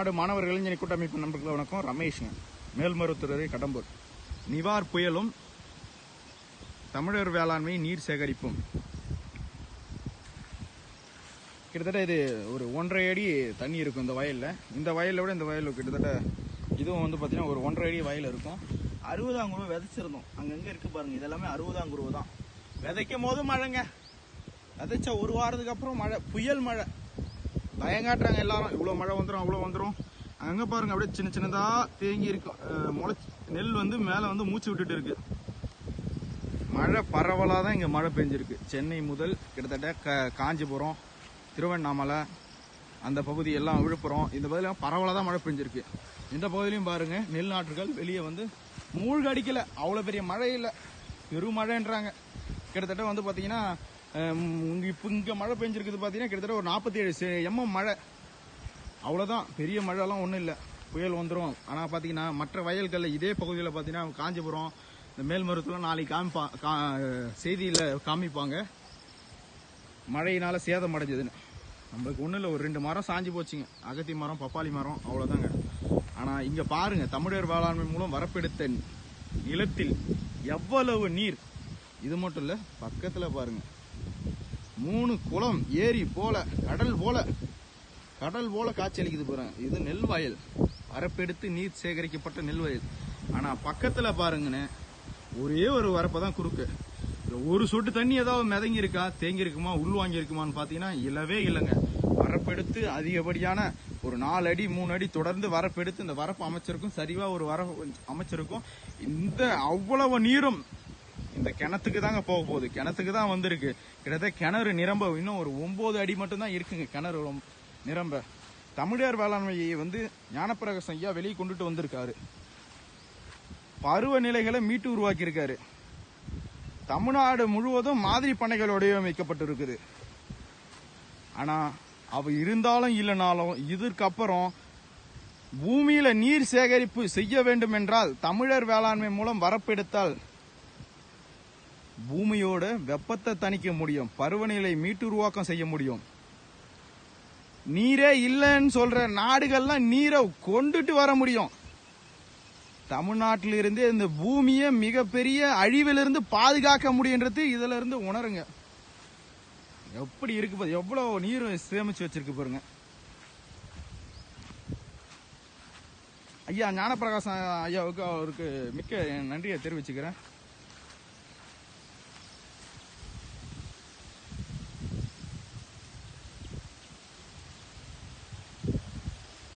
நாடு மாணவர் இளைஞர் கூட்டமைப்பு நண்பர்கள் வணக்கம். ரமேஷ்ங்க மேல்மருத்துறை கடம்பூர். நிவார் புயலும் தமிழர் வேளாண்மை நீர் சேகரிப்பும். கிட்டத்தட்ட இது ஒரு ஒன்றரை அடி தண்ணி இருக்கும் இந்த வயலில். இந்த வயலில் விட இந்த வயல் கிட்டத்தட்ட இதுவும் வந்து பார்த்தீங்கன்னா ஒரு ஒன்றரை அடி வயல் இருக்கும். அறுபதாம் குருவை விதைச்சிருந்தோம். அங்கங்கே இருக்கு பாருங்க. இதெல்லாமே அறுபதாம் குருவை தான் விதைக்கும் போது மழைங்க. விதைச்ச ஒரு வாரத்துக்கு அப்புறம் மழை புயல் மழை. பயங்காட்டுறாங்க எல்லாரும். இவ்வளோ மழை வந்துடும் அவ்வளோ வந்துடும் அங்கே பாருங்க அப்படியே சின்ன சின்னதாக தேங்கி இருக்கும் முளைச்சி நெல் வந்து மேலே வந்து மூச்சு விட்டுட்டு இருக்கு. மழை பரவலாக தான் இங்கே மழை பெஞ்சிருக்கு. சென்னை முதல் கிட்டத்தட்ட க காஞ்சிபுரம் திருவண்ணாமலை அந்த பகுதி எல்லாம் விழுப்புரம். இந்த பகுதியெல்லாம் பரவலாக தான் மழை பெஞ்சிருக்கு. இந்த பகுதியிலையும் பாருங்க நெல் நாற்றுகள் வெளியே வந்து மூழ்கடிக்கல. அவ்வளோ பெரிய மழை இல்லை. பெருமழைன்றாங்க. கிட்டத்தட்ட வந்து பார்த்தீங்கன்னா இப்போ இங்கே மழை பெஞ்சிருக்குது பார்த்தீங்கன்னா கிட்டத்தட்ட ஒரு நாற்பத்தி ஏழு எம்எம் மழை. அவ்வளோதான் பெரிய மழைலாம் ஒன்றும் இல்லை. புயல் வந்துடும் ஆனால் பார்த்தீங்கன்னா மற்ற வயல்களில் இதே பகுதியில் பார்த்தீங்கன்னா காஞ்சிபுரம் இந்த மேல்மருத்துல நாளைக்கு காமிப்பா கா செய்தியில் காமிப்பாங்க. மழையினால சேதம் அடைஞ்சதுன்னு. நம்மளுக்கு ஒன்றும் இல்லை. ஒரு ரெண்டு மரம் சாஞ்சு போச்சுங்க. அகத்தி மரம் பப்பாளி மரம் அவ்வளோதாங்க ஆனால் இங்கே பாருங்க தமிழர் வேளாண்மை மூலம் வரப்பெடுத்த நிலத்தில் எவ்வளவு நீர்? இது மட்டும் இல்லை பக்கத்தில் பாருங்க. மூணு குளம் ஏரி போல கடல் போல கடல் போல காட்சியளிக்குது போகிறேன் இது நெல் வயல். வரப்பெடுத்து நீர் சேகரிக்கப்பட்ட நெல் வயல். ஆனா பக்கத்துல பாருங்கண்ணே ஒரே ஒரு வரப்பை தான் குறுக்கு ஒரு சொட்டு தண்ணி ஏதாவது மிதங்கி இருக்கா தேங்கி இருக்குமா உள்வாங்கி இருக்குமான்னு பாத்தீங்கன்னா இல்லவே இல்லைங்க. வரப்பெடுத்து அதிகப்படியான ஒரு நாலு அடி மூணு அடி தொடர்ந்து வரப்பெடுத்து இந்த வரப்பு அமைச்சிருக்கும் சரிவா ஒரு வர அமைச்சிருக்கும். இந்த அவ்வளவு நீரும் இந்த கிணத்துக்கு தாங்க போக போகுது. கிணத்துக்கு தான் வந்திருக்கு. கிட்டத்தட்ட கிணறு நிரம்ப இன்னும் ஒரு ஒன்பது அடி மட்டும்தான் இருக்குங்க. கிணறு நிரம்ப. தமிழர் வேளாண்மையை வந்து ஞானப்பிரகாசம் ஐயா வெளியே கொண்டுட்டு வந்திருக்காரு. பருவநிலைகளை மீட்டு உருவாக்கியிருக்காரு. தமிழ்நாடு முழுவதும் மாதிரி பண்ணைகள் வடிவமைக்கப்பட்டிருக்குது. ஆனா அவ இருந்தாலும் இல்லைனாலும் இதற்கப்புறம் பூமியில நீர் சேகரிப்பு செய்ய வேண்டும் என்றால் தமிழர் வேளாண்மை மூலம் வரப்பெடுத்தால் பூமியோட வெப்பத்தை தணிக்க முடியும் பருவநிலை மீட்டு உருவாக்கம் செய்ய முடியும். நீரே இல்லைன்னு சொல்ற நாடுகள்லாம் நீரை கொண்டுட்டு வர முடியும். தமிழ்நாட்டிலிருந்தே இந்த பூமியை மிகப்பெரிய அழிவிலிருந்து பாதுகாக்க முடியுன்றது இதுல இருந்து உணருங்க. எப்படி இருக்கு எவ்வளவு நீர் சேமிச்சு வச்சிருக்கு பாருங்க. ஐயா ஞானப்பிரகாசம் ஐயாவுக்கு அவருக்கு மிக்க நன்றியை தெரிவிச்சுக்கிறேன்.